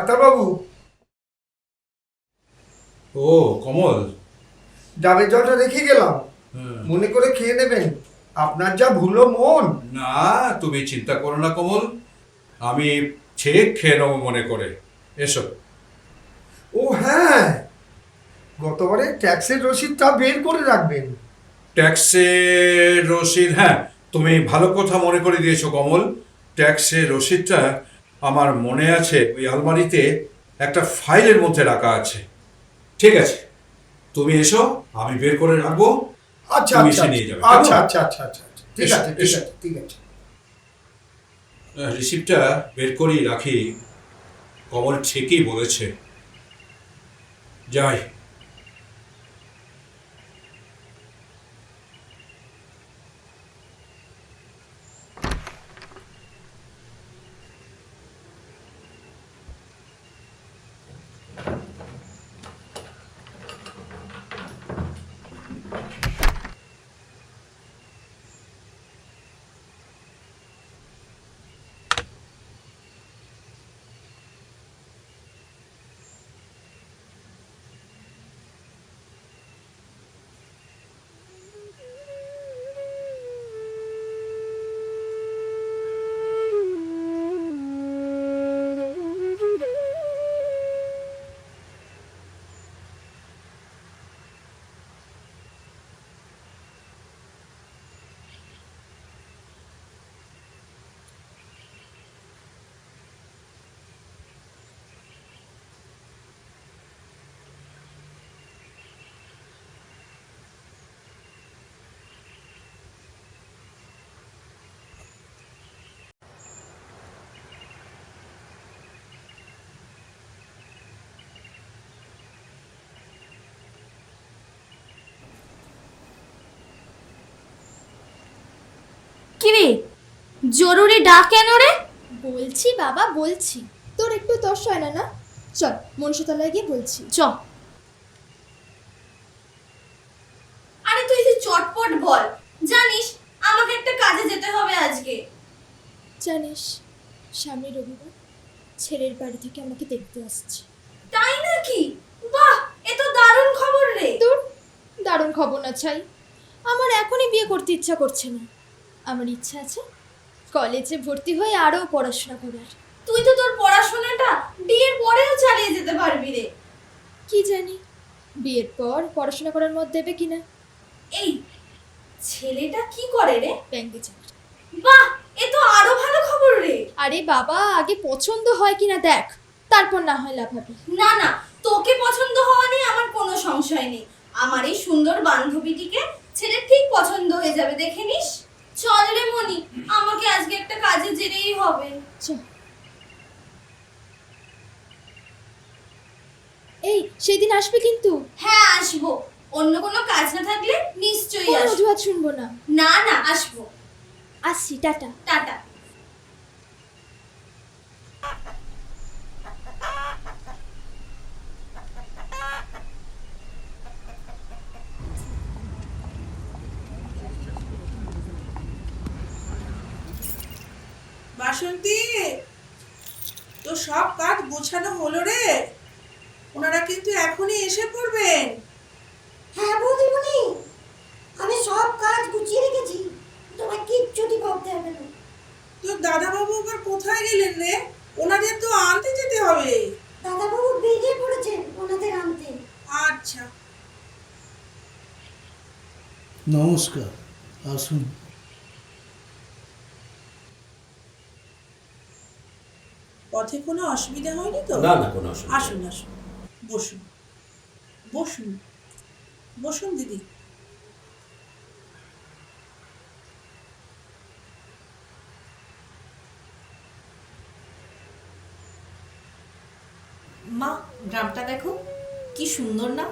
ডাক্তারবাবু। ও কমল। ডাবের জলটা রেখে গেলাম। মনে করে খেয়ে নেবেন। আপনার যা ভুলো মন। না তুমি চিন্তা করো না কমল। আমি ঠিক খেয়ে নেব মনে করে। এসো। ও হ্যাঁ। গতবারে ট্যাক্সের রসিদটা বের করে রাখবেন। ট্যাক্সের রসিদ হ্যাঁ তুমি ভালো কথা মনে করে দিয়েছ কমল। ট্যাক্সের রসিদটা আমার মনে আছে ওই আলমারিতে একটা ফাইলের মধ্যে রাখা আছে। ঠিক আছে তুমি এসো আমি বের করে রাখব আচ্ছা তুমি আচ্ছা এসে নিয়ে যাবে, আচ্ছা আচ্ছা আচ্ছা আচ্ছা আচ্ছা। ঠিক আছে ঠিক আছে ঠিক আছে। রিসিপ্টটা বের করেই রাখি কমল ঠিকই বলেছে। যাই কিরে জরুরি ডাক কেন রে বলছি বাবা বলছি। তোর একটু তর্স হয় না না? চল মনসুতলায় গিয়ে বলছি। চ। আরে তুই যে চটপট বল জানিস আমাকে একটা কাজে যেতে হবে আজকে। জানিস সামনে রবিবার ছেলের বাড়ি থেকে আমাকে দেখতে আসছে। তাই নাকি? বাহ এ তো দারুণ খবর রে। তোর দারুণ খবর না চাই আমার এখনই বিয়ে করতে ইচ্ছা করছে না। আমার ইচ্ছা আছে কলেজে ভর্তি হয়ে আরও পড়াশোনা করার। তুই তো তোর পড়াশোনাটা বিয়ের পরেও চালিয়ে যেতে পারবি রে। কি জানি? বিয়ের পর পড়াশোনা করার মত দেবে কিনা? এই ছেলেটা কি করে রে? ব্যাংকে চাকরি। বাহ এ তো আরও ভালো খবর রে। আরে বাবা আগে পছন্দ হয় কিনা দেখ তারপর না হয় লাভাবি না না তোকে পছন্দ হওয়া নিয়ে আমার কোনো সংশয় নেই। আমার এই সুন্দর বান্ধবীটিকে ছেলে ঠিক পছন্দ হয়ে যাবে দেখে নিস। চল রে মনি আমাকে আজকে একটা কাজে যেতেই হবে। এই সেদিন আসবে কিন্তু? হ্যাঁ আসব। অন্য কোনো কাজ না থাকলে নিশ্চয়ই কোনো আসব। অজুহাত শুনব না। না না আসব। আসছি টাটা। টাটা। বাসন্তী তো সব কাজ গোছানো হলো রে। ওনারা কিন্তু এখনই এসে পড়বেন। হ্যাঁ বৌদিমণি আমি সব কাজ গুছিয়ে রেখেছি তোমার কিচ্ছুটি ভাবতে হবে না। তোর দাদাবাবু আবার কোথায় গেলেন রে? ওনাদের তো আনতে যেতে হবে। দাদাবাবু বেরিয়ে পড়েছেন ওনাদের আনতে। আচ্ছা। নমস্কার আসুন। পথে কোনো অসুবিধা হয়নি তো? না না কোনো অসুবিধা। আসুন আসুন। বসুন। বসুন। বসুন দিদি। মা গ্রামটা দেখো। কি সুন্দর না?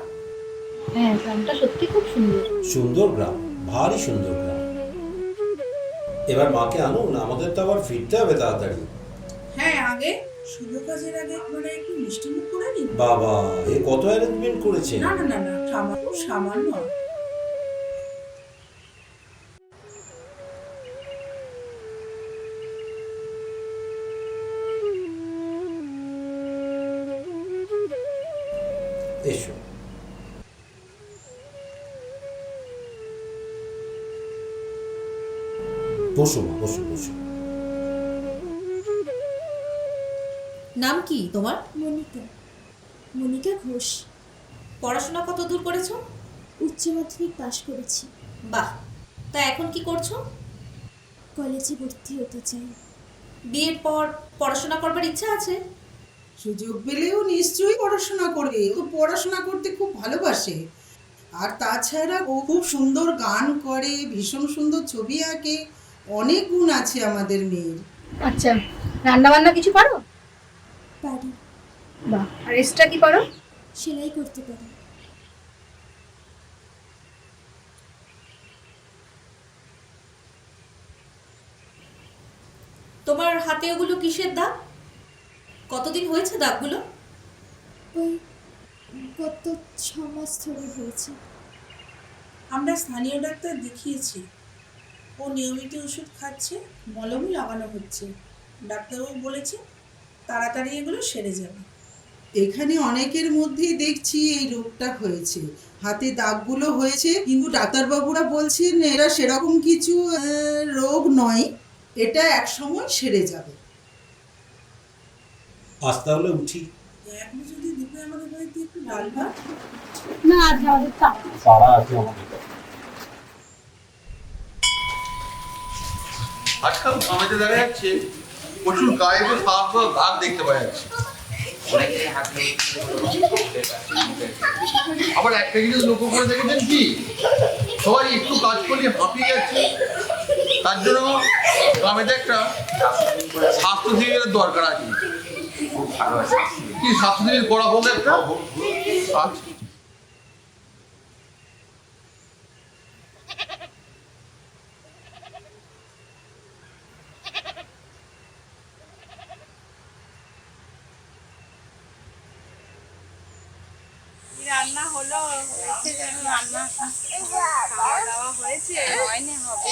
হ্যাঁ গ্রামটা সত্যি খুব সুন্দর। সুন্দর গ্রাম ভারী সুন্দর গ্রাম। এবার মাকে আনুন আমাদের তো আবার ফিরতে হবে তাড়াতাড়ি। আগে শুভ কাজের আগে মানে একটু মিষ্টি মুখ করে নি বাবা এ কত অ্যারেঞ্জমেন্ট করেছে না না না না সামান্য সামান্য। এসো। বসো বসো বসো। নাম কি তোমার? মনিকা। মনিকা ঘোষ। পড়াশোনা কত দূর করেছ? উচ্চ মাধ্যমিক পাশ করেছি। বাহ তা এখন কি করছ? কলেজে ভর্তি হতে চাই। বিয়ের পর পড়াশোনা করবার ইচ্ছা আছে? সুযোগ পেলেও নিশ্চয়ই পড়াশোনা করবে। ও পড়াশোনা করতে খুব ভালোবাসে। আর তাছাড়া ও খুব সুন্দর গান করে ভীষণ সুন্দর ছবি আঁকে। অনেক গুণ আছে আমাদের মেয়ের। আচ্ছা রান্না বান্না কিছু পারো? পারি। বাহ। আর এক্সট্রা কি পারো সেলাই করতে পারি। তোমার হাতে ওগুলো কিসের দাগ? কতদিন হয়েছে দাগগুলো? ওই গত ছ মাস ধরে হয়েছে। আমরা স্থানীয় ডাক্তার দেখিয়েছি। ও নিয়মিত ওষুধ খাচ্ছে মলমও লাগানো হচ্ছে। ডাক্তারবাবু বলেছে তাড়াতাড়ি এগুলো সেরে যাবে। এখানে অনেকের মধ্যেই দেখছি এই রোগটা হয়েছে। হাতে দাগগুলো হয়েছে কিন্তু ডাক্তারবাবুরা বলছেন এরা সেরকম কিছু রোগ নয় এটা একসময় সেরে যাবে। আজ তাহলে উঠি। আপনি যদি দুপুরে আমাদের বাড়িতে একটু ডাল ভাত। না আজ আমাদের। সারা আছে আমাদের। আজকাল সমাজে দেখা যাচ্ছে প্রচুর গায়ে সাফ দাগ দেখতে পাওয়া যাচ্ছে। আবার একটা জিনিস লক্ষ্য করে দেখেছেন কি? সবাই একটু কাজ করলে হাঁপিয়ে যাচ্ছে। তার জন্য গ্রামেতে একটা স্বাস্থ্য শিবিরের দরকার আছে। কি স্বাস্থ্য শিবির করা হোক একটা আচ্ছা রান্না হলো হয়েছে যেন রান্না। খাওয়া দাওয়া হয়েছে। হয়নি হবে।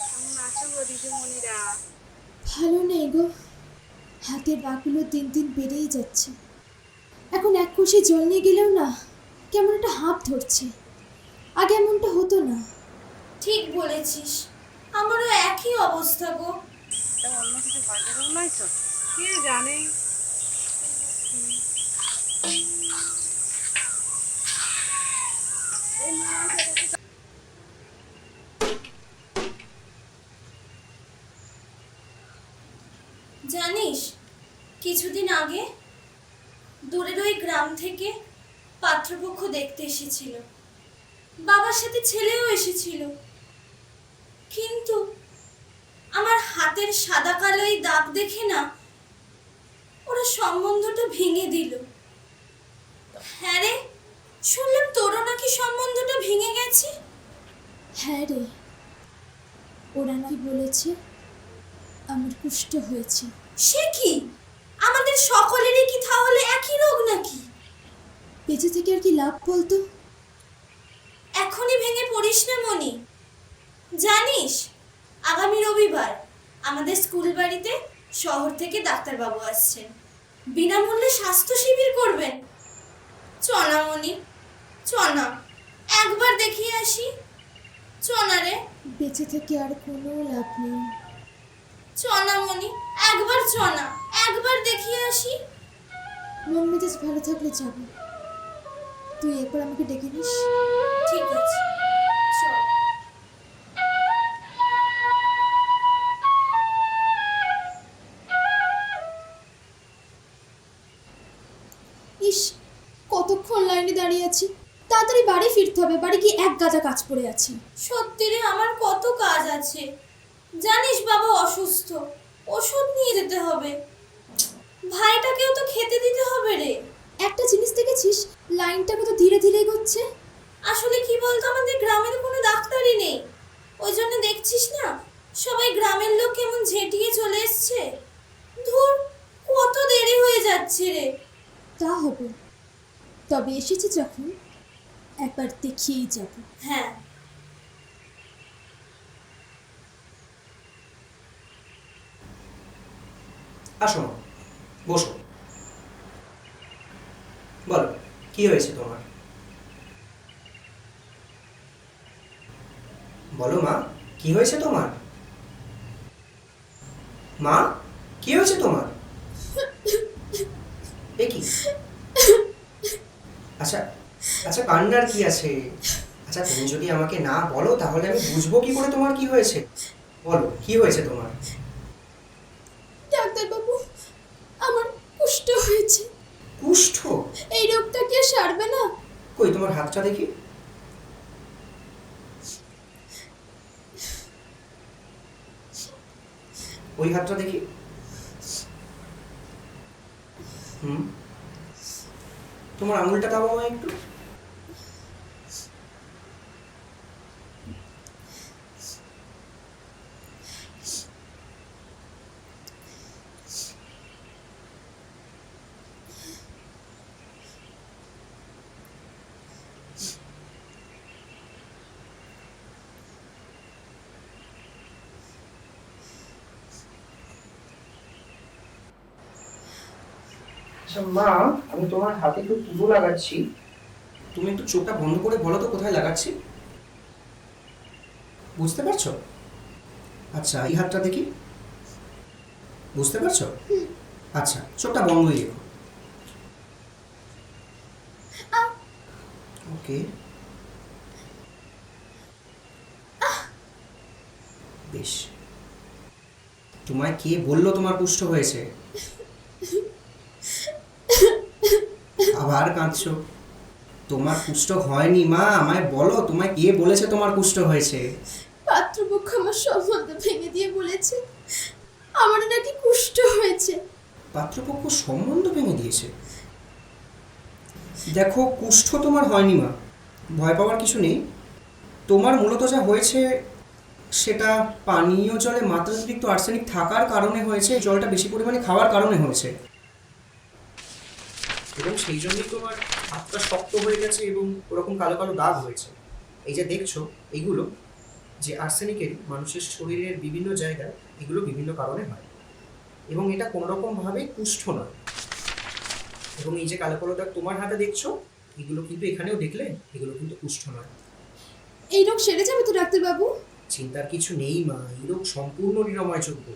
কেমন আছো গো দিদিমণিরা? ভালো নেই গো। হাতের বাঁকগুলো দিন দিন বেড়েই যাচ্ছে। এখন এক কষে জল নিয়ে গেলেও না কেমন একটা হাঁপ ধরছে। আগে এমনটা হতো না। ঠিক বলেছিস। আমারও একই অবস্থা গো। অন্য কিছু বাজে নয় তো? জানে? জানিস, কিছুদিন আগে দূরের ওই গ্রাম থেকে পাত্রপক্ষ দেখতে এসেছিল। বাবার সাথে ছেলেও এসেছিল। কিন্তু আমার হাতের সাদা কালো এই দাগ দেখে না ওরা সম্বন্ধটা ভেঙে দিল। হ্যাঁ রে শুনলাম তোরও নাকি সম্বন্ধটা ভেঙে গেছে। হ্যাঁ রে ওরা নাকি বলেছে আমার কুষ্ঠ হয়েছে। সে কি? আমাদের সকলেরই কি তাহলে একই রোগ নাকি? বেঁচে থেকে আর কি লাভ বলতো? এখনই ভেঙে পড়িস না মনি। জানিস আগামী রবিবার আমাদের স্কুল বাড়িতে শহর থেকে ডাক্তারবাবু আসছেন। বিনামূল্যে স্বাস্থ্য শিবির করবেন। চনা মনি চনা একবার দেখিয়ে আসি। চনা রে। বেঁচে থেকে আর কোনো লাভ নেই। চনা মনি একবার চনা একবার দেখিয়ে আসি। মন মেজাজ ভালো থাকলে যাব তুই একবার আমাকে ডেকে নিস। ঠিক আছে। বাড়ি ফিরতে হবে বাড়ি গিয়ে এক গাদা কাজ পড়ে আছে। সত্যি রে আমার কত কাজ আছে। জানিস বাবা অসুস্থ। ওষুধ নিয়ে যেতে হবে। ভাইটাকেও তো খেতে দিতে হবে রে। একটা জিনিস দেখেছিস? লাইনটা কত ধীরে ধীরে এগোচ্ছে? আসলে কি বলতো আমাদের গ্রামের কোনো ডাক্তারই নেই। ওই জন্য দেখছিস না সবাই গ্রামের লোক কেমন ঝেঁটিয়ে চলে এসছে। ধুর কত দেরি হয়ে যাচ্ছে রে। তা হবে। তবে এসেছি যখন একবার দেখিয়েই যাব। হ্যাঁ। আসো বসো। বলো, কি হয়েছে তোমার? বলো মা, কি হয়েছে তোমার? মা, কি হয়েছে তোমার? আচ্ছা আচ্ছা কান্নার কি আছে? আচ্ছা তুমি যদি আমাকে না বলো তাহলে আমি বুঝব কি করে তোমার কি হয়েছে? বলো কি হয়েছে তোমার? ডাক্তারবাবু আমার কুষ্ঠ হয়েছে। কুষ্ঠ? এই রোগটা কি আর সারবে না? কই তোমার হাতটা দেখি। ওই হাতটা দেখি। হুম? তোমার আঙুলটা দাও আমায় একটু। আচ্ছা মা, আমি তোমার হাতে একটু তুলো লাগাচ্ছি। তুমি একটু চোখটা বন্ধ করে বলো তো কোথায় লাগাচ্ছি। বুঝতে পারছ? আচ্ছা এই হাতটা দেখি। বুঝতে পারছ? আচ্ছা চোখটা বন্ধই রেখো ওকে। বেশ। তোমায় কে বলল তোমার কুষ্ঠ হয়েছে? আবার কাঁদছো। তোমার কুষ্ঠ হয়নি মা। আমায় বলো তোমায় কে বলেছে তোমার কুষ্ঠ হয়েছে? পাত্রপক্ষ আমার সম্বন্ধ ভেঙে দিয়ে বলেছে আমার নাকি কুষ্ঠ হয়েছে। পাত্রপক্ষ সম্বন্ধ ভেঙে দিয়েছে? দেখো কুষ্ঠ তোমার হয়নি মা। ভয় পাওয়ার কিছু নেই। তোমার মূলত যা হয়েছে সেটা পানীয় জলে মাত্রাতিরিক্ত আর্সেনিক থাকার কারণে হয়েছে জলটা বেশি পরিমাণে খাওয়ার কারণে হয়েছে। এবং সেই জন্যই তোমার হাতটা শক্ত হয়ে গেছে এবং ওরকম কালো কালো দাগ হয়েছে। এই যে দেখছ এগুলো যে আর্সেনিকের মানুষের শরীরের বিভিন্ন জায়গায় এগুলো বিভিন্ন কারণে হয়। এবং এটা কোনো রকমভাবে কুষ্ঠ নয়। এবং এই যে কালো কালো দাগ তোমার হাতে দেখছ এগুলো কিন্তু এখানেও দেখলে এগুলো কিন্তু কুষ্ঠ নয়। এই রোগ সেরে যাবে তো ডাক্তারবাবু? চিন্তার কিছু নেই মা এই রোগ সম্পূর্ণ নিরাময়যোগ্য।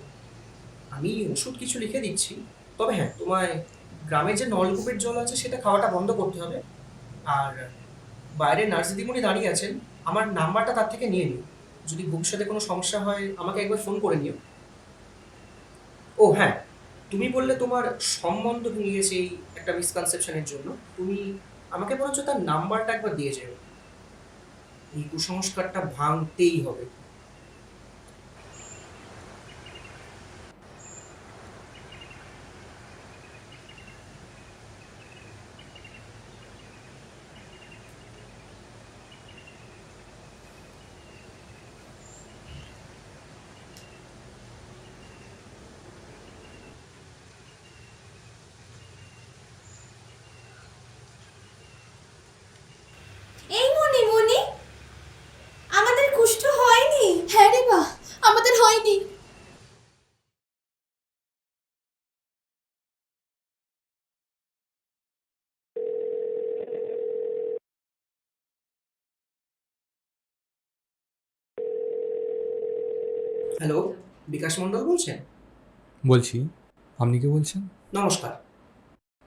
আমি ওষুধ কিছু লিখে দিচ্ছি। তবে হ্যাঁ তোমায় গ্রামের যে নলকূপের জল আছে, সেটা খাওয়াটা বন্ধ করতে হবে। আর বাইরে নার্স দিদিমণি দাঁড়িয়ে আছেন, আমার নাম্বারটা তার থেকে নিয়ে নিও। যদি ভবিষ্যতে কোনো সমস্যা হয়, আমাকে একবার ফোন করে নিও। ও হ্যাঁ তুমি বললে তোমার সম্বন্ধ ভেঙে গেছে এই একটা মিসকনসেপশনের জন্য। তুমি আমাকে বরঞ্চ তার নাম্বারটা একবার দিয়ে যাও। এই কুসংস্কারটা ভাঙতেই হবে এই মনি মনি আমাদের কুষ্ঠ হয়নি হ্যাঁ রে মা আমাদের হয়নি হ্যালো বিকাশ মণ্ডল বলছেন? বলছি। আপনি কে বলছেন? নমস্কার।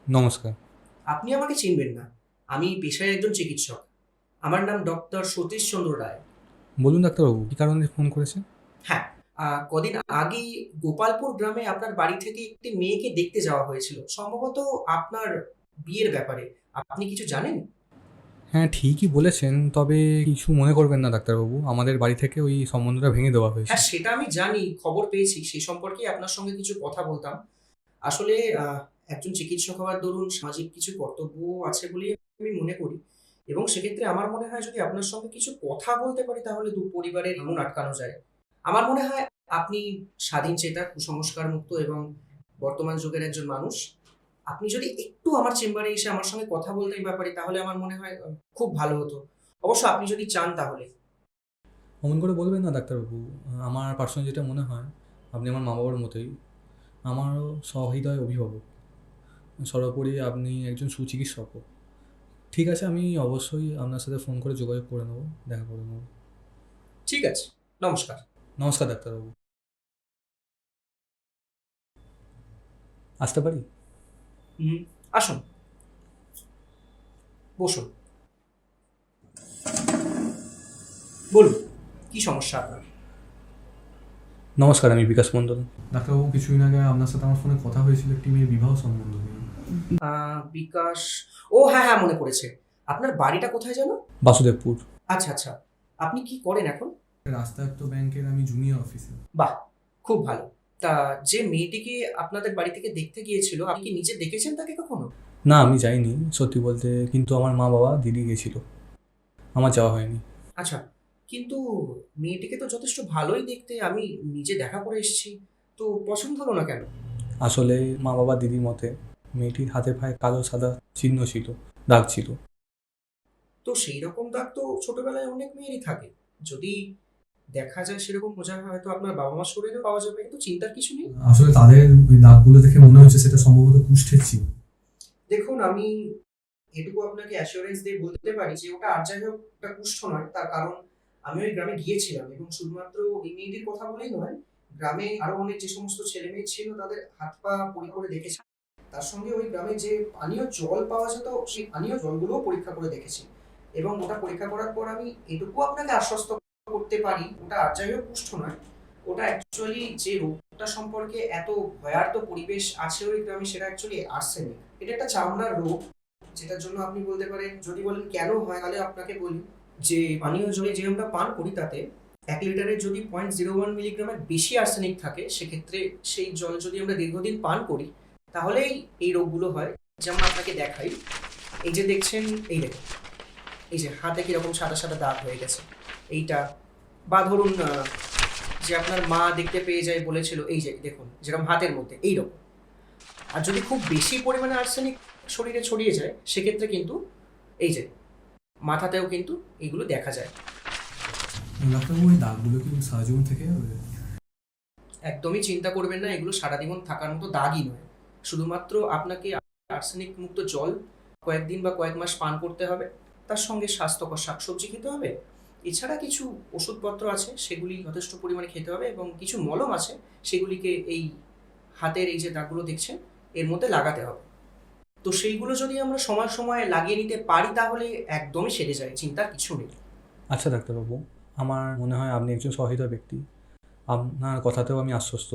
নমস্কার। আপনি আমাকে চিনবেন না। আমি পেশায় একজন চিকিৎসক। আমার নাম ডক্টর সতীশ চন্দ্র রায়। বলুন ডাক্তারবাবু কী কারণে ফোন করেছেন? হ্যাঁ আহ, কদিন আগেই গোপালপুর গ্রামে আপনার বাড়ি থেকে একটি মেয়েকে দেখতে যাওয়া হয়েছিল। সম্ভবত আপনার বিয়ের ব্যাপারে। আপনি কিছু জানেন? হ্যাঁ ঠিকই বলেছেন, তবে কিছু মনে করবেন না, ডাক্তারবাবু। আমাদের বাড়ি থেকে ওই সম্বন্ধটা ভেঙে দেওয়া হয়েছে। হ্যাঁ সেটা আমি জানি, খবর পেয়েছি সেই সম্পর্কে আপনার সঙ্গে কিছু কথা বলতাম। আসলে একজন চিকিৎসক হওয়ার দরুন সামাজিক কিছু কর্তব্য আছে বলেই আমি মনে করি। এবং সেক্ষেত্রে আমার মনে হয় যদি আপনার সঙ্গে কিছু কথা বলতে পারি, তাহলে দু পরিবারের এমন আটকানো যায়। আমার মনে হয় আপনি স্বাধীন চেতা কুসংস্কার মুক্ত এবং বর্তমান যুগের একজন মানুষ। আপনি যদি একটু আমার চেম্বারে এসে আমার সঙ্গে কথা বলতে এই ব্যাপারে তাহলে আমার মনে হয় খুব ভালো হতো। অবশ্য আপনি যদি চান তাহলে। অমন করে বলবেন না ডাক্তারবাবু আমার পার্সোনাল যেটা মনে হয় আপনি আমার মা বাবার মতোই আমারও সহৃদয় অভিভাবক। সর্বোপরি আপনি একজন সুচিকিৎসকও ঠিক আছে আমি অবশ্যই আপনার সাথে ফোন করে যোগাযোগ করে নেব দেখা করে নেব। ঠিক আছে নমস্কার। নমস্কার ডাক্তারবাবু। আসতে পারি? হুম আসুন। বসুন। বলুন কি সমস্যা আপনার? নমস্কার আমি বিকাশ মণ্ডল। ডাক্তারবাবু কিছুদিন আগে আপনার সাথে আমার ফোনে কথা হয়েছিল একটি মেয়ের বিবাহ সম্বন্ধ নিয়ে। আহ, বিকাশ ও হ্যাঁ হ্যাঁ মনে পড়েছে। আপনার বাড়িটা কোথায় যেন? বাসুদেবপুর। আচ্ছা আচ্ছা। আপনি কি করেন এখন? রাস্তায় তো ব্যাংকের আমি জুনিয়র অফিসার বাহ খুব ভালো। তা যে মেয়েটিকে আপনাদের বাড়ি থেকে দেখতে গিয়েছিল আপনি কি নিজে দেখেছেন তাকে কখনো? না আমি যাইনি সত্যি বলতে কিন্তু আমার মা বাবা দিদি গেছিল। আমার যাওয়া হয়নি। আচ্ছা কিন্তু মেয়েটিকে তো যথেষ্ট ভালোই দেখতে আমি নিজে দেখা করে এসেছি তো পছন্দ হলো না কেন? আসলে মা বাবা দিদির মতে মেয়েটির হাতে পায়ে কালো সাদা চিহ্ন ছিল দাগ ছিল। তো সেই রকম দাগ তো ছোটবেলায় অনেক মেয়েরই থাকে। যদি দেখা যায় সেরকম বোঝা হয়তো আপনার বাবা মার শরীরেও পাওয়া যাবে কিন্তু চিন্তার কিছু নেই। আসলে তাদের ওই দাগগুলো দেখে মনে হচ্ছে সেটা সম্ভবত কুষ্ঠের ছিল। দেখুন আমি এটুকু আপনাকে অ্যাসিওরেন্স দিয়ে বলতে পারি যে ওটা আর যাই হোক একটা কুষ্ঠ নয় তার কারণ আমি ওই গ্রামে গিয়েছিলাম এবং শুধুমাত্র এই মেয়েটির কথা বলেই নয় গ্রামে আরও অনেক যে সমস্ত ছেলে মেয়ে ছিল তাদের হাত পা পরি করে দেখেছি। তার সঙ্গে ওই গ্রামে যে পানীয় জল পাওয়া যেত সেই পানীয় জলগুলোও পরীক্ষা করে দেখেছি। এবং ওটা পরীক্ষা করার পর আমি এটুকু আপনাকে আশ্বস্ত করতে পারি, ওটা আর যাই হোক কুষ্ঠ নয়। ওটা অ্যাকচুয়ালি যে রোগটা সম্পর্কে এত ভয়ার্ত পরিবেশ আছে ওই গ্রামে, সেটা অ্যাকচুয়ালি আর্সেনিক এটা একটা চামড়ার রোগ, যেটার জন্য আপনি বলতে পারেন, যদি বলেন কেন হয়, তাহলে আপনাকে বলি যে পানীয় জলে যে আমরা পান করি তাতে, এক লিটারে যদি পয়েন্ট জিরো ওয়ান মিলিগ্রামের বেশি আর্সেনিক থাকে, সেক্ষেত্রে সেই জল যদি আমরা দীর্ঘদিন পান করি, তাহলেই এই রোগগুলো হয়। যেমন আপনাকে দেখাই, এই যে দেখছেন, এই দেখুন, এই যে হাতে কীরকম সাদা সাদা দাগ হয়ে গেছে, এইটা বা ধরুন যে আপনার মা দেখতে পেয়ে যায় বলেছিল এই যে দেখুন যেরকম হাতের মধ্যে এইরকম। আর যদি খুব বেশি পরিমাণে আর্সেনিক শরীরে ছড়িয়ে যায় সেক্ষেত্রে কিন্তু এই যে মাথাতেও কিন্তু এগুলো দেখা যায়। ডাক্তারবাবু ওই দাগগুলো কি সারা জীবন থেকে যাবে একদমই চিন্তা করবেন না এগুলো সারা জীবন থাকার মতো দাগই নয়। শুধুমাত্র আপনাকে আর্সেনিক মুক্ত জল কয়েকদিন বা কয়েক মাস পান করতে হবে তার সঙ্গে স্বাস্থ্যকর শাকসবজি খেতে হবে এছাড়া কিছু ওষুধপত্র আছে সেগুলি যথেষ্ট পরিমাণে খেতে হবে এবং কিছু মলম আছে সেগুলিকে এই হাতের এই যে দাগগুলো দেখছেন এর মধ্যে লাগাতে হবে। তো সেইগুলো যদি আমরা সময় সময় লাগিয়ে নিতে পারি তাহলে একদমই সেরে যায় চিন্তার কিছু নেই। আচ্ছা ডাক্তারবাবু আমার মনে হয় আপনি একজন সহৃদয় ব্যক্তি। আপনার কথাতেও আমি আশ্বস্ত।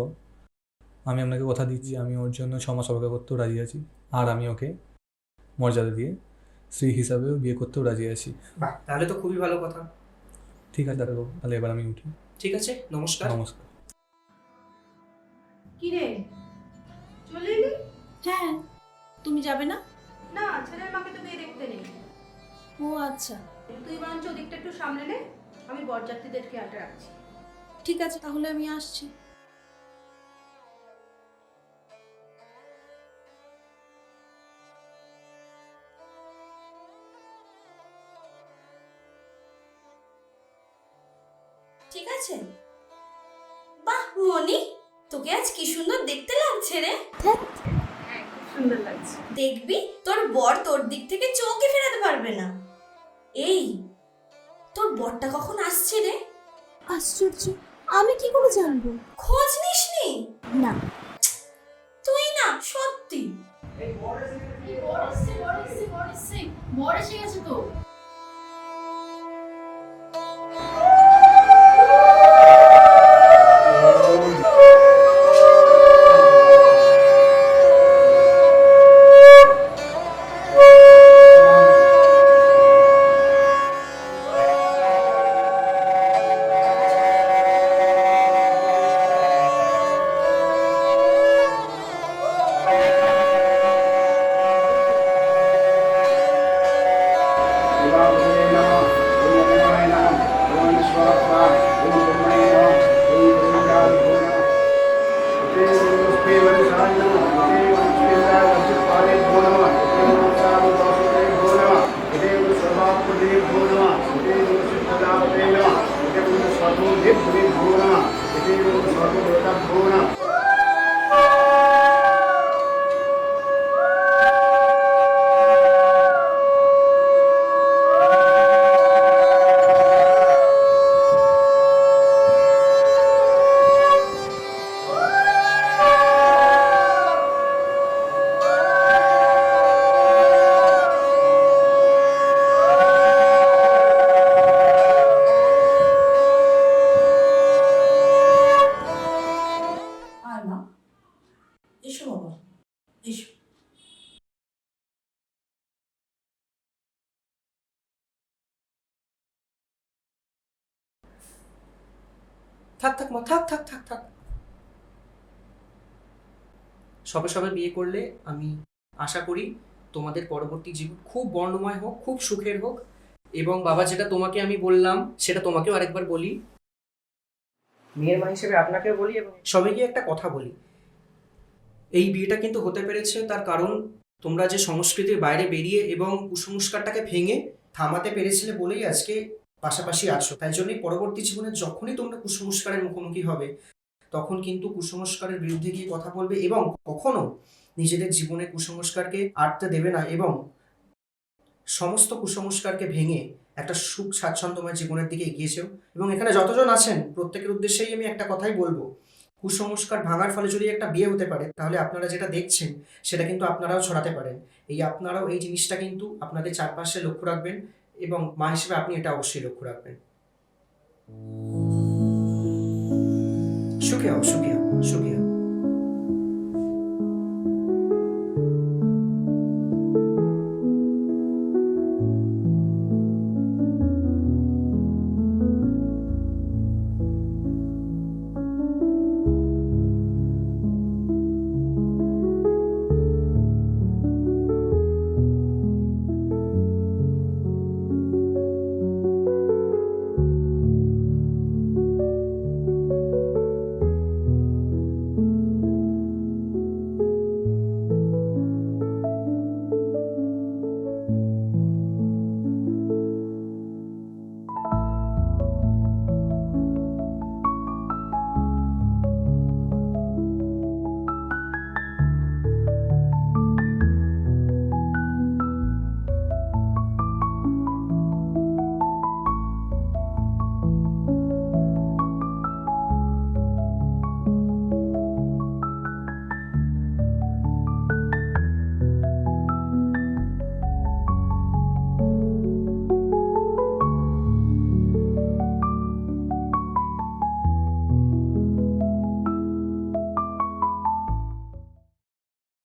আমি আপনাকে কথা দিচ্ছি আমি ওর জন্য ছ মাস অপেক্ষা করতেও রাজি আছি। আর আমি ওকে মর্যাদা দিয়ে স্ত্রী হিসাবেও বিয়ে করতেও রাজি আছি। বাহ তাহলে তো খুবই ভালো কথা। ঠিক আছে দাদা তাহলে এবার আমি উঠি। ঠিক আছে নমস্কার। নমস্কার। কি রে? চলে এলি? হ্যাঁ। তুমি যাবে না? না ছেলের মাকে তো বিয়ে দেখতে নেই। ও আচ্ছা। তুই বরঞ্চ ওদিকটা একটু সামলে নে আমি বরযাত্রীদেরকে আটে রাখছি। ঠিক আছে তাহলে আমি আসছি। ঠিক বাহ মনি তোকে আজ কি সুন্দর দেখতে লাগছে রে। হ্যাঁ সুন্দর লাগছে। দেখবি তোর বর তোর দিক থেকে চোখই ফেরাতে পারবে না। এই তোর বরটা কখন আসছে রে? আশ্চর্য আমি কি করে জানব? খোঁজ নিসনি? না। তুই না সত্যি। বর এসে গেছে তো। সবে সবে বিয়ে করলে আমি আশা করি তোমাদের পরবর্তী জীবন খুব বর্ণময় হোক, খুব সুখের হোক। এবং বাবা, যেটা তোমাকে আমি বললাম, সেটা তোমাকেও আরেকবার বলি। মেয়ের মা হিসেবে আপনাকেও বলি এবং সবাইকে একটা কথা বলি। এই বিয়েটা কিন্তু হতে পেরেছে তার কারণ, তোমরা যে সংস্কৃতির বাইরে বেরিয়ে এবং কুসংস্কারটাকে ভেঙে থামাতে পেরেছিলে বলেই আজকে পাশাপাশি আছো। তাই জন্যই পরবর্তী জীবনে যখনই তোমরা কুসংস্কারের মুখোমুখি হবে তখন কিন্তু কুসংস্কারের বিরুদ্ধে গিয়ে কথা বলবে এবং কখনো নিজেদের জীবনে কুসংস্কারকে আটতে দেবে না এবং সমস্ত কুসংস্কারকে ভেঙে একটা সুখ স্বাচ্ছন্দ্যময় জীবনের দিকে এগিয়েছেও এবং এখানে যতজন আছেন, প্রত্যেকের উদ্দেশ্যেই আমি একটা কথাই বলব। কুসংস্কার ভাঙার ফলে যদি একটা বিয়ে হতে পারে, তাহলে আপনারা যেটা দেখছেন, সেটা কিন্তু আপনারাও ছড়াতে পারেন। এই আপনারাও এই জিনিসটা কিন্তু আপনাদের চারপাশে লক্ষ্য রাখবেন এবং মা হিসেবে আপনি এটা অবশ্যই লক্ষ্য রাখবেন। সুখে হও সুখে হও সুখে হও